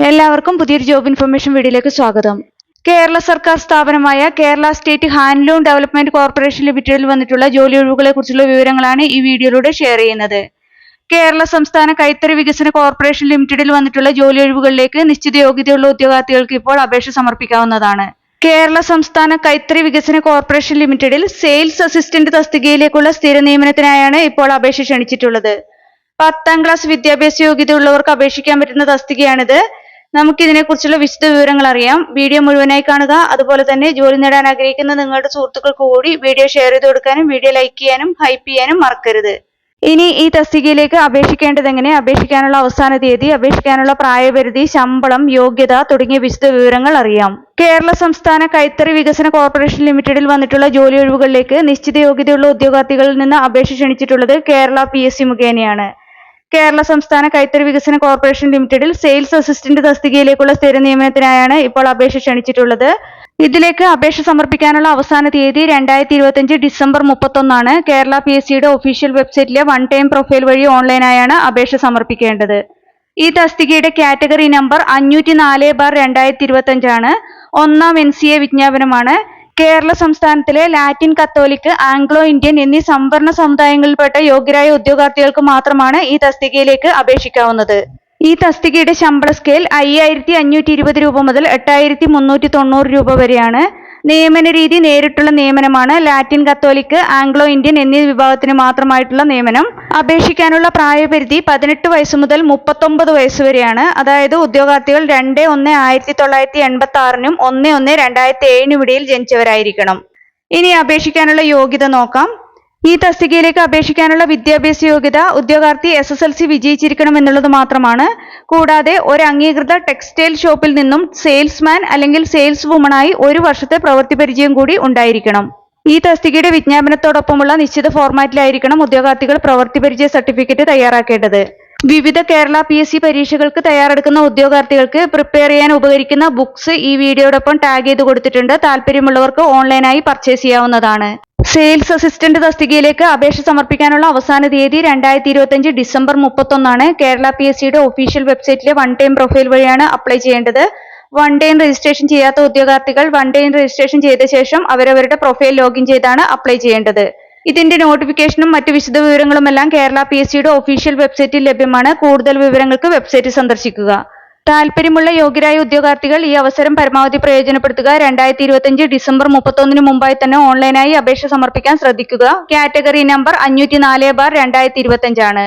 എല്ലാവർക്കും പുതിയൊരു job information വീഡിയോയിലേക്ക് സ്വാഗതം. കേരള സർക്കാർ സ്ഥാപനമായ Kerala state handloom development corporation ലിമിറ്റഡിൽ വന്നിട്ടുള്ള ജോലി ഒഴിവുകളെ കുറിച്ചുള്ള വിവരങ്ങളാണ് ഈ വീഡിയോയിലൂടെ ഷെയർ ചെയ്യുന്നത്. കേരള സംസ്ഥാന കൈത്തറി വികസന കോർപ്പറേഷൻ ലിമിറ്റഡിൽ വന്നിട്ടുള്ള ജോലി ഒഴിവുകളിലേക്ക് നിശ്ചിത യോഗ്യതയുള്ള ഉദ്യോഗാർത്ഥികൾക്ക് ഇപ്പോൾ അപേക്ഷ സമർപ്പിക്കാവുന്നതാണ്. കേരള സംസ്ഥാന കൈത്തറി വികസന കോർപ്പറേഷൻ ലിമിറ്റഡിൽ സെയിൽസ് അസിസ്റ്റന്റ് തസ്തികയിലേക്കുള്ള സ്ഥിര നിയമനത്തിനായാണ് ഇപ്പോൾ അപേക്ഷ ക്ഷണിച്ചിട്ടുള്ളത്. പത്താം ക്ലാസ് വിദ്യാഭ്യാസ യോഗ്യത ഉള്ളവർക്ക് അപേക്ഷിക്കാൻ പറ്റുന്ന തസ്തികയാണിത്. നമുക്ക് ഇതിനെക്കുറിച്ചുള്ള വിശദ വിവരങ്ങൾ അറിയാം വീഡിയോ മുഴുവനായി കാണുക. അതുപോലെ തന്നെ ജോലി നേടാൻ ആഗ്രഹിക്കുന്ന നിങ്ങളുടെ സുഹൃത്തുക്കൾക്ക് കൂടി വീഡിയോ ഷെയർ ചെയ്ത് കൊടുക്കാനും വീഡിയോ ലൈക്ക് ചെയ്യാനും ഹൈപ്പ് ചെയ്യാനും മറക്കരുത്. ഇനി ഈ തസ്തികയിലേക്ക് അപേക്ഷിക്കേണ്ടത് എങ്ങനെ? അപേക്ഷിക്കാനുള്ള അവസാന തീയതി അപേക്ഷിക്കാനുള്ള പ്രായപരിധി ശമ്പളം യോഗ്യത തുടങ്ങിയ വിശദ വിവരങ്ങൾ അറിയാം. കേരള സംസ്ഥാന കൈത്തറി വികസന കോർപ്പറേഷൻ ലിമിറ്റഡിൽ വന്നിട്ടുള്ള ജോലി ഒഴിവുകളിലേക്ക് നിശ്ചിത യോഗ്യതയുള്ള ഉദ്യോഗാർത്ഥികളിൽ നിന്ന് അപേക്ഷ ക്ഷണിച്ചിട്ടുള്ളത് കേരള പി മുഖേനയാണ്. കേരള സംസ്ഥാന കൈത്തറി വികസന കോർപ്പറേഷൻ ലിമിറ്റഡിൽ സെയിൽസ് അസിസ്റ്റന്റ് തസ്തികയിലേക്കുള്ള സ്ഥിര നിയമനത്തിനായാണ് ഇപ്പോൾ അപേക്ഷ ക്ഷണിച്ചിട്ടുള്ളത്. ഇതിലേക്ക് അപേക്ഷ സമർപ്പിക്കാനുള്ള അവസാന തീയതി രണ്ടായിരത്തി ഇരുപത്തിയഞ്ച് ഡിസംബർ മുപ്പത്തൊന്നാണ്. കേരള പി എസ് സിയുടെ ഒഫീഷ്യൽ വെബ്സൈറ്റിലെ വൺ ടൈം പ്രൊഫൈൽ വഴി ഓൺലൈനായാണ് അപേക്ഷ സമർപ്പിക്കേണ്ടത്. ഈ തസ്തികയുടെ കാറ്റഗറി നമ്പർ അഞ്ഞൂറ്റി നാല് ബാർ രണ്ടായിരത്തി ഇരുപത്തിയഞ്ചാണ് ഒന്നാം എൻ സി എ വിജ്ഞാപനമാണ്. കേരള സംസ്ഥാനത്തിലെ ലാറ്റിൻ കത്തോലിക്ക് ആംഗ്ലോ ഇന്ത്യൻ എന്നീ സംവരണ സമുദായങ്ങളിൽപ്പെട്ട യോഗ്യരായ ഉദ്യോഗാർത്ഥികൾക്ക് മാത്രമാണ് ഈ തസ്തികയിലേക്ക് അപേക്ഷിക്കാവുന്നത്. ഈ തസ്തികയുടെ ശമ്പള സ്കെയിൽ അയ്യായിരത്തി അഞ്ഞൂറ്റി ഇരുപത് രൂപ മുതൽ എട്ടായിരത്തി മുന്നൂറ്റി തൊണ്ണൂറ് രൂപ വരെയാണ്. നിയമന രീതി നേരിട്ടുള്ള നിയമനമാണ്. ലാറ്റിൻ കത്തോലിക്ക് ആംഗ്ലോ ഇന്ത്യൻ എന്നീ വിഭാഗത്തിന് മാത്രമായിട്ടുള്ള നിയമനം. അപേക്ഷിക്കാനുള്ള പ്രായപരിധി പതിനെട്ട് വയസ്സ് മുതൽ മുപ്പത്തൊമ്പത് വയസ്സ് വരെയാണ്. അതായത് ഉദ്യോഗാർത്ഥികൾ രണ്ട് ഒന്ന് ആയിരത്തി തൊള്ളായിരത്തി എൺപത്തി ആറിനും ഒന്ന് ഒന്ന് രണ്ടായിരത്തി ഏഴിനും ഇടയിൽ ജനിച്ചവരായിരിക്കണം. ഇനി അപേക്ഷിക്കാനുള്ള യോഗ്യത നോക്കാം. ഈ തസ്തികയിലേക്ക് അപേക്ഷിക്കാനുള്ള വിദ്യാഭ്യാസ യോഗ്യത ഉദ്യോഗാർത്ഥി എസ് എസ് എൽ സി വിജയിച്ചിരിക്കണം എന്നുള്ളത് മാത്രമാണ്. കൂടാതെ ഒരു അംഗീകൃത ടെക്സ്റ്റൈൽ ഷോപ്പിൽ നിന്നും സെയിൽസ്മാൻ അല്ലെങ്കിൽ സെയിൽസ് വുമണായി ഒരു വർഷത്തെ പ്രവൃത്തി പരിചയം കൂടി ഉണ്ടായിരിക്കണം. ഈ തസ്തികയുടെ വിജ്ഞാപനത്തോടൊപ്പമുള്ള നിശ്ചിത ഫോർമാറ്റിലായിരിക്കണം ഉദ്യോഗാർത്ഥികൾ പ്രവൃത്തി പരിചയ സർട്ടിഫിക്കറ്റ് തയ്യാറാക്കേണ്ടത്. വിവിധ കേരള പി എസ് സി പരീക്ഷകൾക്ക് തയ്യാറെടുക്കുന്ന ഉദ്യോഗാർത്ഥികൾക്ക് പ്രിപ്പയർ ചെയ്യാൻ ഉപകരിക്കുന്ന ബുക്സ് ഈ വീഡിയോടൊപ്പം ടാഗ് ചെയ്ത് കൊടുത്തിട്ടുണ്ട്. താല്പര്യമുള്ളവർക്ക് ഓൺലൈനായി പർച്ചേസ് ചെയ്യാവുന്നതാണ്. സെയിൽസ് അസിസ്റ്റന്റ് തസ്തികയിലേക്ക് അപേക്ഷ സമർപ്പിക്കാനുള്ള അവസാന തീയതി രണ്ടായിരത്തി ഇരുപത്തിയഞ്ച് ഡിസംബർ മുപ്പത്തൊന്നാണ്. കേരള പി എസ് സിയുടെ ഒഫീഷ്യൽ വെബ്സൈറ്റിലെ വൺ ടൈം പ്രൊഫൈൽ വഴിയാണ് അപ്ലൈ ചെയ്യേണ്ടത്. വൺ ടൈം രജിസ്ട്രേഷൻ ചെയ്യാത്ത ഉദ്യോഗാർത്ഥികൾ വൺ ടൈം രജിസ്ട്രേഷൻ ചെയ്ത ശേഷം അവരവരുടെ പ്രൊഫൈൽ ലോഗിൻ ചെയ്താണ് അപ്ലൈ ചെയ്യേണ്ടത്. ഇതിന്റെ നോട്ടിഫിക്കേഷനും മറ്റു വിശദ വിവരങ്ങളുമെല്ലാം കേരള പി എസ് സിയുടെ ഒഫീഷ്യൽ വെബ്സൈറ്റിൽ ലഭ്യമാണ്. കൂടുതൽ വിവരങ്ങൾക്ക് വെബ്സൈറ്റ് സന്ദർശിക്കുക. താല്പര്യമുള്ള യോഗ്യരായ ഉദ്യോഗാർത്ഥികൾ ഈ അവസരം പരമാവധി പ്രയോജനപ്പെടുത്തുക. രണ്ടായിരത്തി ഇരുപത്തിയഞ്ച് ഡിസംബർ മുപ്പത്തൊന്നിന് മുമ്പായി തന്നെ ഓൺലൈനായി അപേക്ഷ സമർപ്പിക്കാൻ ശ്രദ്ധിക്കുക. കാറ്റഗറി നമ്പർ അഞ്ഞൂറ്റി നാല് ബാർ രണ്ടായിരത്തി ഇരുപത്തിയഞ്ചാണ്